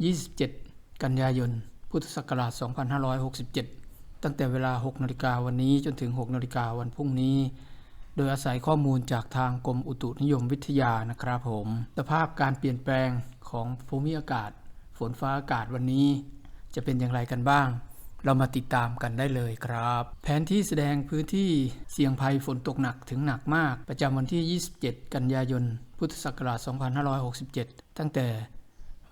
27 กันยายน พุทธศักราช 2567 ตั้งแต่เวลา 6 นาฬิกาวันนี้จนถึง 6 นาฬิกาวันพรุ่งนี้ โดยอาศัยข้อมูลจากทางกรมอุตุนิยมวิทยานะครับผม สภาพการเปลี่ยนแปลงของภูมิอากาศ ฝนฟ้าอากาศวันนี้ จะเป็นอย่างไรกันบ้าง เรามาติดตามกันได้เลยครับ แผนที่แสดงพื้นที่เสี่ยงภัยฝนตกหนักถึงหนักมาก ประจำวันที่ 27 กันยายน พุทธศักราช 2567 ตั้งแต่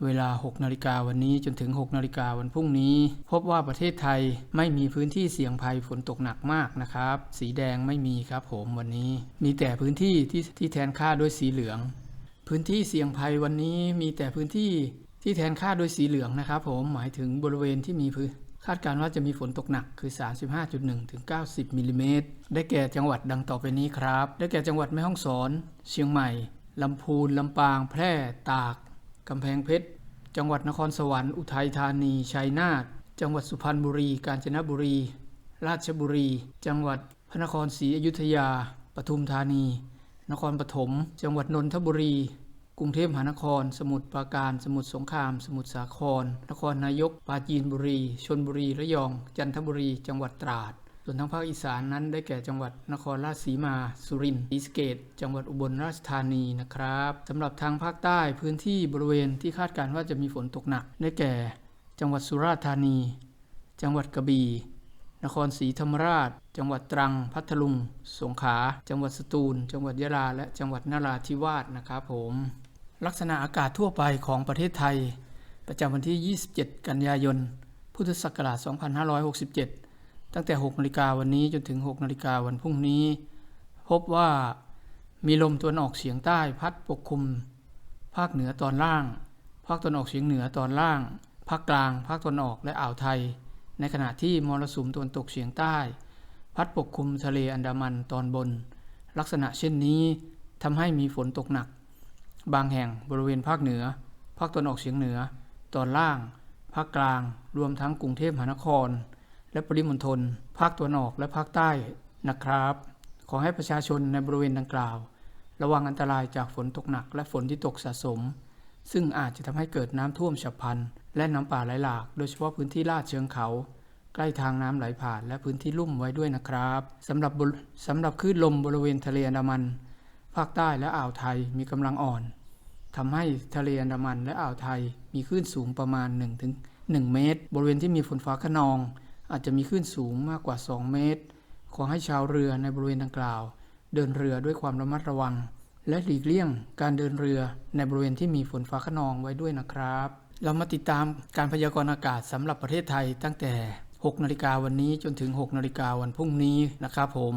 เวลา 6 นาฬิกาวันนี้จนถึง 6 นาฬิกาวันพรุ่งนี้ พบว่าประเทศไทยไม่มีพื้นที่เสี่ยงภัยฝนตกหนักมากนะครับ สีแดงไม่มีครับผมวันนี้ มีแต่พื้นที่ที่ที่แทนค่าด้วยสีเหลือง พื้นที่เสี่ยงภัยวันนี้มีแต่พื้นที่ที่แทนค่าโดยสีเหลืองนะครับผมหมายถึงบริเวณที่มีพื้นคาดการณ์ว่าจะมีฝนตกหนักคือ 35.1 ถึง 90 มิลลิเมตร ได้แก่จังหวัดดังต่อไปนี้ครับ ได้แก่จังหวัดแม่ฮ่องสอน เชียงใหม่ ลำพูน ลำปาง แพร่ ตาก กำแพงเพชร จังหวัดนครสวรรค์อุทัยธานีชัยนาทจังหวัดสุพรรณบุรี กาญจนบุรี ราชบุรี จังหวัดพระนครศรีอยุธยา ปทุมธานี นครปฐม จังหวัดนนทบุรี กรุงเทพมหานคร สมุทรปราการ สมุทรสงคราม สมุทรสาคร นครนายก ปราจีนบุรี ชนบุรี ระยอง จันทบุรี จังหวัดตราด ส่วนทางภาคอีสานนั้นได้แก่จังหวัดนครราชสีมา สุรินทร์ศรีสเกษจังหวัดอุบลราชธานีนะครับสำหรับทางภาคใต้พื้นที่บริเวณที่คาดการณ์ว่าจะมีฝนตกหนัก ได้แก่ จังหวัดสุราษฎร์ธานี จังหวัดกระบี่นครศรีธรรมราช จังหวัดตรัง พัทลุง สงขลา จังหวัดสตูล จังหวัดยะลา และจังหวัดนราธิวาสนะครับผม ลักษณะอากาศทั่วไปของประเทศไทย ประจำวันที่ 27 กันยายน พุทธศักราช 2567 ตั้งแต่ 6 นาฬิกาวันนี้จนถึง 6 นาฬิกาวันพรุ่งนี้ พบว่ามีลมตะวันออกเฉียงใต้พัดปกคลุม ภาคเหนือตอนล่าง ภาคตะวันออกเฉียงเหนือตอนล่าง ภาคกลาง ภาคตะวันออกและอ่าวไทย ในขณะที่มรสุมตะวันตกเฉียงใต้ พัดปกคลุมทะเลอันดามันตอนบน ลักษณะเช่นนี้ทำให้มีฝนตกหนัก บางแห่งบริเวณภาคเหนือ ภาคตะวันออกเฉียงเหนือ ตอนล่าง ภาคกลาง รวมทั้งกรุงเทพมหานคร และปริมณฑลภาคตะวันออกและภาคใต้นะครับ ขอให้ประชาชนในบริเวณดังกล่าว ระวังอันตรายจากฝนตกหนักและฝนที่ตกสะสม ซึ่งอาจจะทำให้เกิดน้ำท่วมฉับพลัน และน้ำป่าไหลหลาก โดยเฉพาะพื้นที่ลาดเชิงเขา ใกล้ทางน้ำไหลผ่านและพื้นที่ลุ่มไว้ด้วยนะครับสำหรับบริสำหรับคลื่นลมบริเวณทะเลอันดามัน ภาคใต้และอ่าวไทยมีกำลังอ่อนทำให้ทะเลอันดามันและอ่าวไทยมีคลื่นสูงประมาณ1ถึง1เมตร บริเวณที่มีฝนฟ้าขนอง อาจจะมีคลื่นสูงมากกว่า 2 เมตร ขอให้ชาวเรือในบริเวณดังกล่าว เดินเรือด้วยความระมัดระวัง และหลีกเลี่ยงการเดินเรือในบริเวณที่มีฝนฟ้าขนองไว้ด้วยนะครับ เรามาติดตามการพยากรณ์อากาศสำหรับประเทศไทยตั้งแต่ 6 นาฬิกาวันนี้จนถึง 6 นาฬิกาวันพรุ่งนี้นะครับผม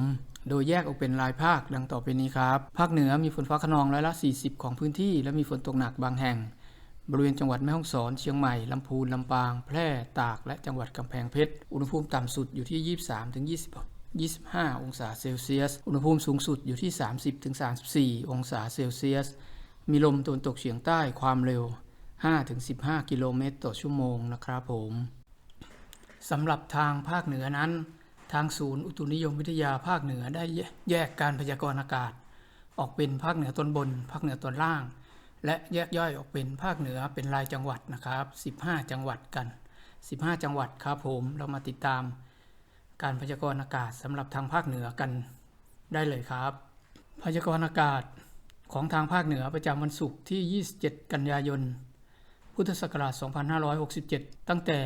โดยแยกออกเป็นรายภาคดังต่อไปนี้ครับ ภาคเหนือมีฝนฟ้าขนองร้อยละ 40 ของพื้นที่ และมีฝนตกหนักบางแห่ง บริเวณจังหวัดแม่ฮ่องสอน เชียงใหม่ ลำพูน ลำปาง แพร่ ตาก และจังหวัดกำแพงเพชร อุณหภูมิต่ำสุดอยู่ที่ 23ถึง20 25 องศาเซลเซียส อุณหภูมิสูงสุดอยู่ที่ 30ถึง34 องศาเซลเซียส มีลมตะวันตกเฉียงใต้ความเร็ว 5 ถึง 15 กิโลเมตรต่อชั่วโมงนะครับผมสำหรับทางภาคเหนือนั้น ทางศูนย์อุตุนิยมวิทยาภาคเหนือได้แยกการพยากรณ์อากาศ ออกเป็นภาคเหนือตอนบน ภาคเหนือตอนล่าง และแยกย่อยออกเป็นภาคเหนือเป็นรายจังหวัดนะครับ 15 จังหวัดกัน 15 จังหวัดครับผมเรามาติดตาม การพยากรณ์อากาศสำหรับทางภาคเหนือกันได้เลยครับ พยากรณ์อากาศของทางภาคเหนือประจำวันศุกร์ที่ 27 กันยายน พุทธศักราช 2567 ตั้งแต่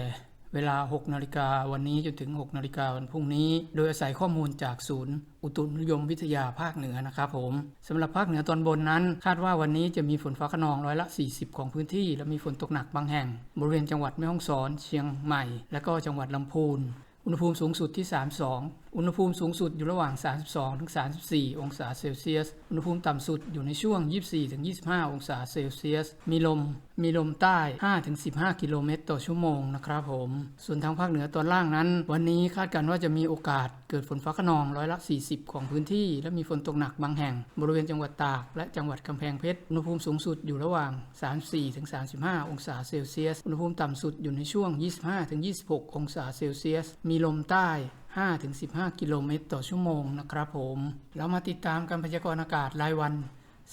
เวลา 6 นาฬิกาวันนี้จนถึง 6 นาฬิกาวันพรุ่งนี้ โดยอาศัยข้อมูลจากศูนย์ อุตุนิยมวิทยาภาคเหนือนะครับผมสำหรับภาคเหนือตอนบนนั้น คาดว่าวันนี้จะมีฝนฟ้าขนองร้อยละ 40 ของพื้นที่ และมีฝนตกหนักบางแห่ง บริเวณจังหวัดแม่ฮ่องสอน เชียงใหม่ และก็จังหวัดลำพูน อุณหภูมิสูงสุดที่ 32 อุณหภูมิสูงสุดอยู่ระหว่าง 32 ถึง 34 องศาเซลเซียส อุณหภูมิต่ำสุดอยู่ในช่วง 24 ถึง 25 องศาเซลเซียส มีลม มีลมใต้ 5 ถึง 15 กิโลเมตรต่อชั่วโมงนะครับผม ส่วนทางภาคเหนือตอนล่างนั้น วันนี้คาดการณ์ว่าจะมีโอกาสเกิดฝนฟ้าขนองร้อยละ 40 ของพื้นที่ และมีฝนตกหนักบางแห่ง บริเวณจังหวัดตาก และจังหวัดกำแพงเพชร อุณหภูมิสูงสุดอยู่ระหว่าง 34 ถึง 35 องศาเซลเซียส อุณหภูมิต่ำสุดอยู่ในช่วง 25 ถึง 26 องศาเซลเซียส มีลมใต้5-15 กิโลเมตรต่อชั่วโมงนะครับผม เรามาติดตามการพยากรณ์อากาศรายวัน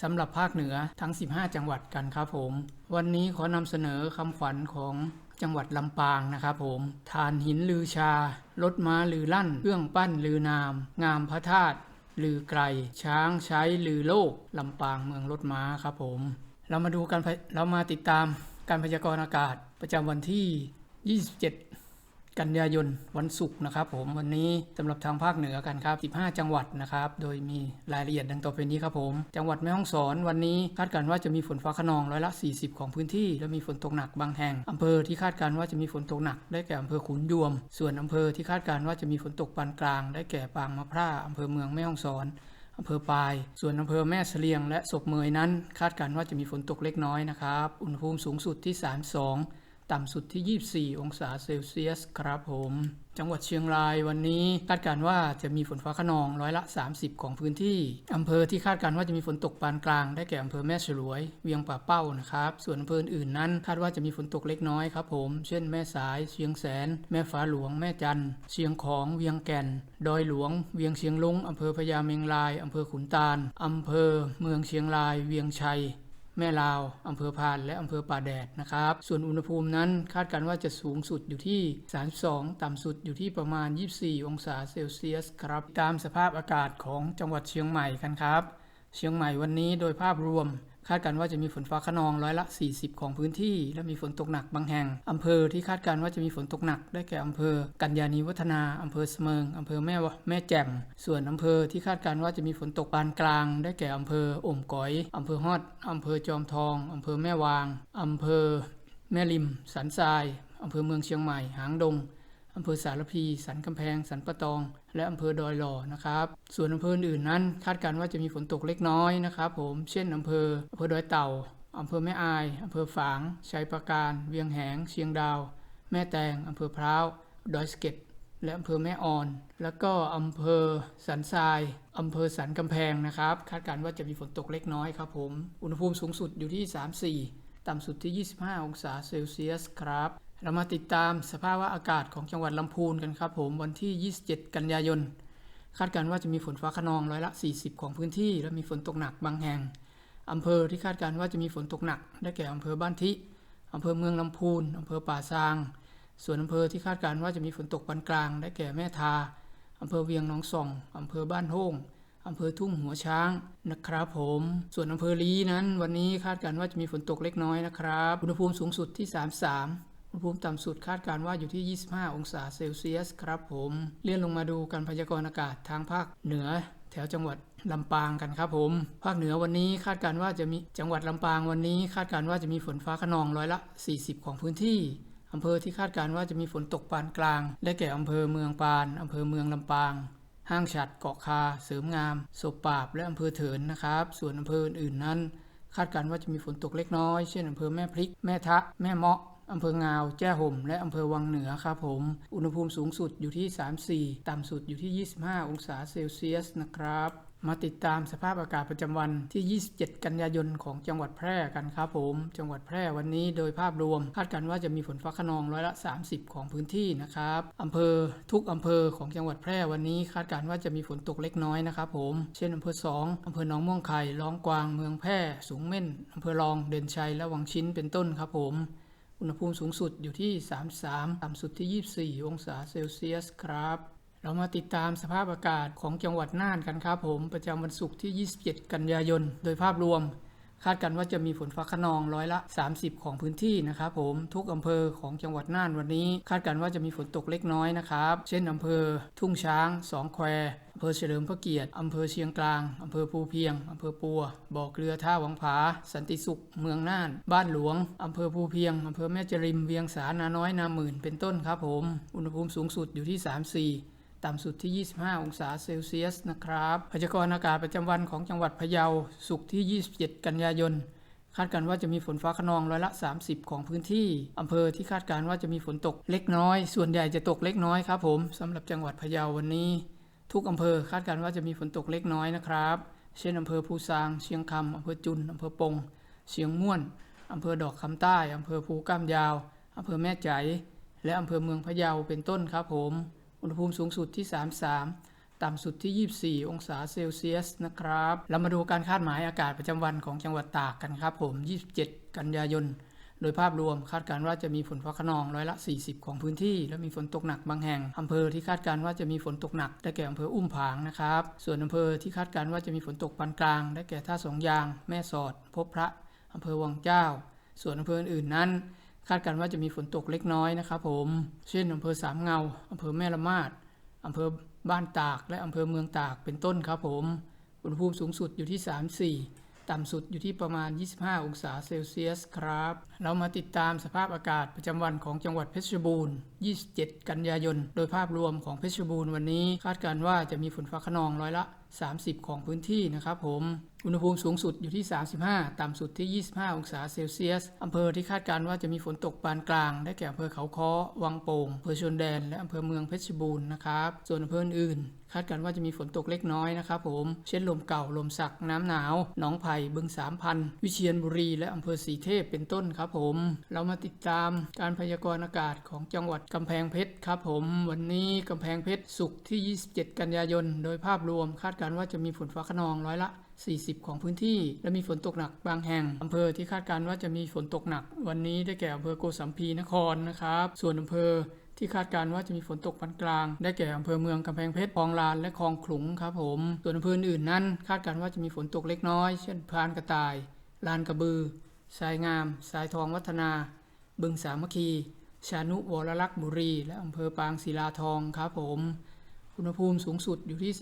สำหรับภาคเหนือทั้ง 15 จังหวัดกันครับผม วันนี้ขอนำเสนอคำขวัญของจังหวัดลำปางนะครับผม ทานหินลือชา รถม้าลือลั่น เครื่องปั้นลือนาม งามพระธาตุลือไกล ช้างใช้ลือโลก ลำปางเมืองรถม้าครับผม เรามาดูกันเรามาติดตามการพยากรณ์อากาศประจำวันที่ 27 กันยายนวันศุกร์นะครับผมวันนี้สำหรับทางภาคเหนือกันครับ 15 จังหวัดนะครับ โดยมีรายละเอียดดังต่อไปนี้ครับผม จังหวัดแม่ฮ่องสอนวันนี้คาดการณ์ว่าจะมีฝนฟ้าขนองร้อยละ 40 ของพื้นที่ และมีฝนตกหนักบางแห่งอำเภอที่คาดการณ์ว่าจะมีฝนตกหนักได้แก่อำเภอขุนยวม ส่วนอำเภอที่คาดการณ์ว่าจะมีฝนตกปานกลาง ได้แก่ปางมะพร้าอำเภอเมืองแม่ฮ่องสอนอำเภอปาย ส่วนอำเภอแม่เสลียง และศพเมยนั้น คาดการณ์ว่าจะมีฝนตกเล็กน้อยนะครับ อุณหภูมิสูงสุดที่ 32 ต่ำสุดที่ 24 องศาเซลเซียสครับผม จังหวัดเชียงรายวันนี้คาดการว่าจะมีฝนฟ้าขนองร้อยละ 30 ของพื้นที่ อำเภอที่คาดการว่าจะมีฝนตกปานกลาง ได้แก่อำเภอแม่ฉลวย เวียงป่าเป้านะครับ ส่วนอำเภออื่นนั้น คาดว่าจะมีฝนตกเล็กน้อยครับผม เช่นแม่สาย เชียงแสน แม่ฟ้าหลวง แม่จันทร์เชียงของ เวียงแก่น ดอยหลวง เวียงเชียงลุงอำเภอพญาเมงรายอำเภอขุนตาลอำเภอเมืองเชียงราย เวียงชัย แม่ลาวอำเภอพาน และอำเภอป่าแดดนะครับ ส่วนอุณหภูมินั้นคาดการณ์ว่าจะสูงสุดอยู่ที่ 32 ต่ำสุดอยู่ที่ประมาณ 24 องศาเซลเซียสครับ ตามสภาพอากาศของจังหวัดเชียงใหม่กันครับ เชียงใหม่วันนี้โดยภาพรวม คาดการณ์ว่าจะมีฝนฟ้าขนองร้อยละ 40 ของพื้นที่ และมีฝนตกหนักบางแห่ง อำเภอที่คาดการณ์ว่าจะมีฝนตกหนักได้แก่อำเภอ กัญญาณีวัฒนา อำเภอเสมิงอำเภอแม่แม่แจ่มส่วนอำเภอที่คาดการณ์ว่าจะมีฝนตกปานกลาง ได้แก่อำเภออ่งก๋อยอำเภอฮอดอำเภอจอมทองอำเภอแม่วางอำเภอ แม่ริม สันทรายอำเภอเมืองเชียงใหม่ หางดง อำเภอสารพี สันกำแพง สันปะตอง และอำเภอดอยหล่อนะครับ ส่วนอำเภออื่นนั้น คาดการณ์ว่าจะมีฝนตกเล็กน้อยนะครับผม เช่นอำเภออำเภอดอยเต่าอำเภอแม่อายอำเภอฝาง ชัยปราการ เวียงแหง เชียงดาว แม่แตงอำเภอพร้าว ดอยสะเก็ด และอำเภอแม่ออน แล้วก็อำเภอสันทรายอำเภอสันกำแพงนะครับ คาดการณ์ว่าจะมีฝนตกเล็กน้อยครับผม อุณหภูมิสูงสุดอยู่ที่ 34 ต่ำสุดที่ 25 องศาเซลเซียสครับ เรามาติดตามสภาพอากาศของจังหวัดลำพูนกันครับผมวันที่ 27 กันยายน คาดการณ์ว่าจะมีฝนฟ้าขนองร้อยละ 40 ของพื้นที่ และมีฝนตกหนักบางแห่งอำเภอที่คาดการณ์ว่าจะมีฝนตกหนัก ได้แก่อำเภอบ้านทิอำเภอเมืองลำพูนอำเภอป่าซาง ส่วนอำเภอที่คาดการณ์ว่าจะมีฝนตกปานกลาง ได้แก่แม่ทาอำเภอเวียงหนองส่องอำเภอบ้านโฮงอำเภอทุ่งหัวช้างนะครับผม ส่วนอำเภอลีนั้น วันนี้คาดการณ์ว่าจะมีฝนตกเล็กน้อยนะครับ อุณหภูมิสูงสุดที่ 33 ณหภูมิต่ำสุดคาดการว่าอยู่ที่ 25 องศาเซลเซียสครับผม เลื่อนลงมาดูการพยากรณ์อากาศทางภาคเหนือ แถวจังหวัดลำปางกันครับผม ภาคเหนือวันนี้คาดการว่าจะมีจังหวัดลำปางวันนี้ คาดการว่าจะมีฝนฟ้าขนองร้อยละ 40 ของพื้นที่อำเภอที่คาดการว่าจะมีฝนตกปานกลาง ได้แก่อำเภอเมืองปานอำเภอเมืองลำปางห้างฉัดเกาะคา เสริมงามศพปราบ และอำเภอเถินนะครับ ส่วนอำเภออื่นๆนั้น คาดการว่าจะมีฝนตกเล็กน้อย เช่นอำเภอแม่พริก แม่ทะ แม่เมาะ อำเภองาว แจ้ห่ม และอำเภอวังเหนือครับผม อุณหภูมิสูงสุดอยู่ที่ 34 ต่ำสุดอยู่ที่ 25 องศาเซลเซียสนะครับมาติดตามสภาพอากาศประจำวันที่ 27 กันยายนของจังหวัดแพร่กันครับผม จังหวัดแพร่วันนี้โดยภาพรวม คาดการณ์ว่าจะมีฝนฟ้าขนองร้อยละ 30 ของพื้นที่นะครับอำเภอทุกอำเภอของจังหวัดแพร่วันนี้ คาดการณ์ว่าจะมีฝนตกเล็กน้อยนะครับผม เช่นอำเภอ 2อำเภอหนองม่วงไข่ลองกวาง เมืองแพร่ สูงเม่นอำเภอรอง เด่นชัย และวังชิ้นเป็นต้นครับผม อุณหภูมิสูงสุดอยู่ที่ 33 ต่ำสุดที่ 24 องศาเซลเซียสครับ เรามาติดตามสภาพอากาศของจังหวัดน่านกันครับผม ประจำวันศุกร์ที่ 27 กันยายน โดยภาพรวม คาดกันว่าจะมีฝนฟ้าขนองร้อยละ 30 ของพื้นที่นะครับผมทุกอำเภอของจังหวัดน่านวันนี้ คาดกันว่าจะมีฝนตกเล็กน้อยนะครับเช่นอำเภอ ทุ่งช้างสองแควอำเภอเฉลิมพระเกียรติอำเภอเชียงกลางอำเภอภูเพียงอำเภอปัว บ่อเกลือท่าวังผา สันติสุข เมืองน่าน บ้านหลวงอำเภอภูเพียงอำเภอแม่จริม เวียงสา นาน้อย นาหมื่น เป็นต้นครับผม อุณหภูมิสูงสุดอยู่ที่ 34 ต่ำสุดที่ 25 องศาเซลเซียสนะครับพยากรณ์อากาศประจำวันของจังหวัดพะเยาศุกร์ที่ 27 กันยายน คาดการณ์ว่าจะมีฝนฟ้าขนองร้อยละ 30 ของพื้นที่อำเภอที่คาดการณ์ว่าจะมีฝนตกเล็กน้อย ส่วนใหญ่จะตกเล็กน้อยครับผมสำหรับจังหวัดพะเยาวันนี้ ทุกอำเภอคาดการณ์ว่าจะมีฝนตกเล็กน้อยนะครับ เช่นอำเภอภูซาง เชียงคำอำเภอจุนอำเภอปง เชียงม่วนอำเภอดอกคำใต้อำเภอภูก้ามยาวอำเภอแม่ใจ และอำเภอเมืองพะเยาเป็นต้นครับผม อุณหภูมิสูงสุดที่ 33 ต่ำสุดที่ 24 องศาเซลเซียสนะครับ เรามาดูการคาดหมายอากาศประจำวันของจังหวัดตากกันครับผม 27 กันยายน โดยภาพรวมคาดการณ์ว่าจะมีฝนฟ้าขนองร้อยละ 40 ของพื้นที่ และมีฝนตกหนักบางแห่งอำเภอที่คาดการณ์ว่าจะมีฝนตกหนัก ได้แก่อำเภออุ้มผางนะครับ ส่วนอำเภอที่คาดการณ์ว่าจะมีฝนตกปานกลาง ได้แก่ท่าสองยาง แม่สอด พบพระอำเภอวังเจ้า ส่วนอำเภออื่นๆนั้น คาดการณ์ว่าจะมีฝนตกเล็กน้อยนะครับผม เช่นอำเภอสามเงาอำเภอแม่ละมาดอำเภอบ้านตาก และอำเภอเมืองตากเป็นต้นครับผม อุณหภูมิสูงสุดอยู่ที่ 34 ต่ำสุดอยู่ที่ประมาณ 25 องศาเซลเซียสครับ เรามาติดตามสภาพอากาศประจำวันของจังหวัดเพชรบูรณ์ 27 กันยายน โดยภาพรวมของเพชรบูรณ์วันนี้ คาดการณ์ว่าจะมีฝนฟ้าขนองร้อยละ 30 ของพื้นที่นะครับผม อุณหภูมิสูงสุดอยู่ที่ 35 ต่ำสุดที่ 25 องศาเซลเซียส อำเภอที่คาดการณ์ว่าจะมีฝนตกปานกลาง ได้แก่อำเภอเขาค้อ วังโป่งอำเภอชนแดน และอำเภอเมืองเพชรบูรณ์นะครับ ส่วนอำเภออื่น คาดการณ์ว่าจะมีฝนตกเล็กน้อยนะครับผม เช่นลมเก่า ลมสัก น้ำหนาว หนองไผ่ บึงสามพัน วิเชียรบุรี และอำเภอสีเทพ เป็นต้นครับผม เรามาติดตามการพยากรณ์อากาศของจังหวัดกำแพงเพชรครับผม วันนี้กำแพงเพชรศุกที่ 27 กันยายน โดยภาพรวมคาดการณ์ว่าจะมีฝนฟ้าขนองร้อยละ 40 ของพื้นที่ และมีฝนตกหนักบางแห่งอำเภอที่คาดการณ์ว่าจะมีฝนตกหนัก วันนี้ได้แก่อำเภอโกสัมพีนครนะครับ ส่วนอำเภอที่คาดการณ์ว่าจะมีฝนตกปานกลาง ได้แก่อำเภอเมืองกำแพงเพชรคลองลานและคลองขลุงครับผม ส่วนอำเภออื่นนั้น คาดการณ์ว่าจะมีฝนตกเล็กน้อย เช่นพานกระต่าย ลานกระบือทรายงามทรายทองวัฒนา บึงสามัคคี ชานุวรลักษณ์บุรี และอำเภอปางศิลาทองครับผม อุณหภูมิสูงสุดอยู่ที่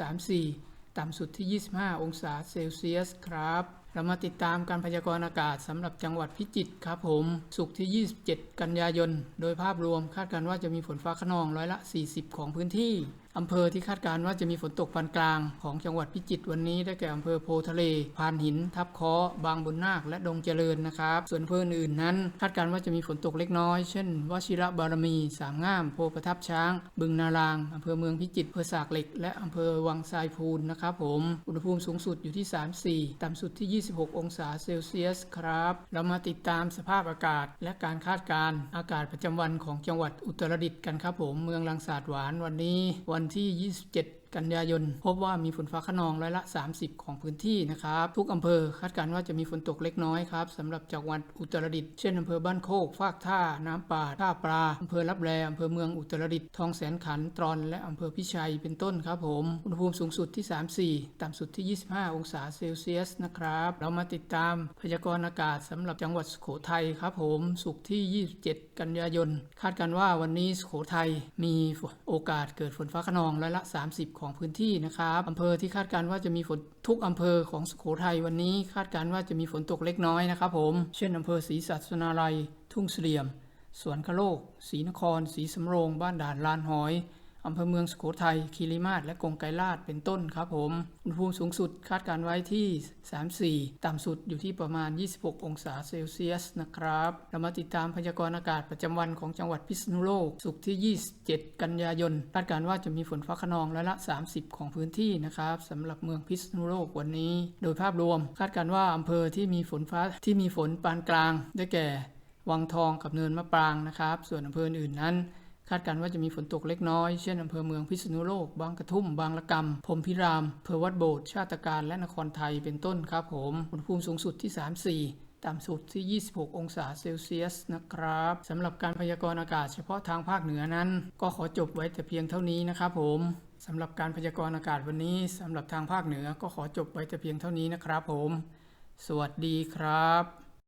34 ต่ำสุดที่ 25 องศาเซลเซียสครับเรามาติดตามการพยากรณ์อากาศสำหรับจังหวัดพิจิตรครับผมศุกร์ที่ 27 กันยายน โดยภาพรวมคาดการณ์ว่าจะมีฝนฟ้าขนองร้อยละ 40 ของพื้นที่ อำเภอที่คาดการณ์ว่าจะมีฝนตกปานกลางของจังหวัดพิจิตรวันนี้ได้แก่อำเภอโพทะเลพานหิน ทับคอบางบุญนาค และดงเจริญนะครับ ส่วนอำเภออื่นนั้น คาดการณ์ว่าจะมีฝนตกเล็กน้อย เช่นวชิระบารมี สามง่าม โพประทับช้าง บึงนารางอำเภอเมืองพิจิตรอำเภอสากเหล็ก และอำเภอวังทรายพูนนะครับผม อุณหภูมิสูงสุดอยู่ที่ 34 ต่ำสุดที่ 26 องศาเซลเซียสครับ เรามาติดตามสภาพอากาศ และการคาดการณ์อากาศประจำวันของจังหวัดอุตรดิตถ์กันครับผม เมืองลังสาดหวานวันนี้วันที่ 27 กันยายน พบว่ามีฝนฟ้าขนองร้อยละ 30 ของพื้นที่นะครับ ทุกอำเภอคาดการณ์ว่าจะมีฝนตกเล็กน้อยครับสำหรับจังหวัดอุตรดิตถ์เช่นอำเภอบ้านโคกฟากท่า น้ำป่าท่าปลาอำเภอรับแลอำเภอเมืองอุตรดิตถ์ทองแสนขันตรอนและอำเภอพิชัยเป็นต้นครับผมอุณหภูมิสูงสุดที่ 34 ต่ำสุดที่ 25 องศาเซลเซียสนะครับเรามาติดตามพยากรณ์อากาศสำหรับจังหวัดสุโขทัยครับผมศุกที่ 27 กันยายน คาดการณ์ว่าวันนี้สุโขทัยมีโอกาสเกิดฝนฟ้าขนองร้อยละ 30ของพื้นที่นะครับอำเภอที่คาดการณ์ว่าจะมีฝนทุกอำเภอของสุโขทัยวันนี้คาดการณ์ว่าจะมีฝนตกเล็กน้อยนะครับผมเช่นอำเภอศรีสัชนาลัย ทุ่งเสลี่ยม สวนคโลกศรีนครศรีสำโรง บ้านด่านลานหอย อำเภอเมืองสุโขทัยคีรีมาศและกงไกรลาดเป็นต้นครับผมอุณหภูมิสูงสุดคาดการไว้ที่ 34 ต่ำสุดอยู่ที่ประมาณ 26 องศาเซลเซียสนะครับ เรามาติดตามพยากรณ์อากาศประจำวันของจังหวัดพิษณุโลกศุกร์ที่ 27 กันยายนคาดการว่าจะมีฝนฟ้าขนองร้อยละ 30 ของพื้นที่นะครับสำหรับเมืองพิษณุโลกวันนี้ โดยภาพรวม คาดการว่าอำเภอที่มีฝนฟ้าที่มีฝนปานกลาง ได้แก่ วังทองกับเนินมะปรางนะครับ ส่วนอำเภออื่นนั้น คาดการณ์ว่าจะมีฝนตกเล็กน้อย เช่นอำเภอเมืองพิษณุโลก บางกระทุ่ม บางละกำพรมพิรามเภอวัดโบสถ์ชาติการและนครไทยเป็นต้นครับผมอุณหภูมิสูงสุดที่ 34ต่ำสุดที่ 26 องศาเซลเซียสนะครับสำหรับการพยากรณ์อากาศเฉพาะทางภาคเหนือนั้น ก็ขอจบไว้แต่เพียงเท่านี้นะครับผมสำหรับการพยากรณ์อากาศวันนี้สำหรับทางภาคเหนือก็ขอจบไว้แต่เพียงเท่านี้นะครับผม สวัสดีครับ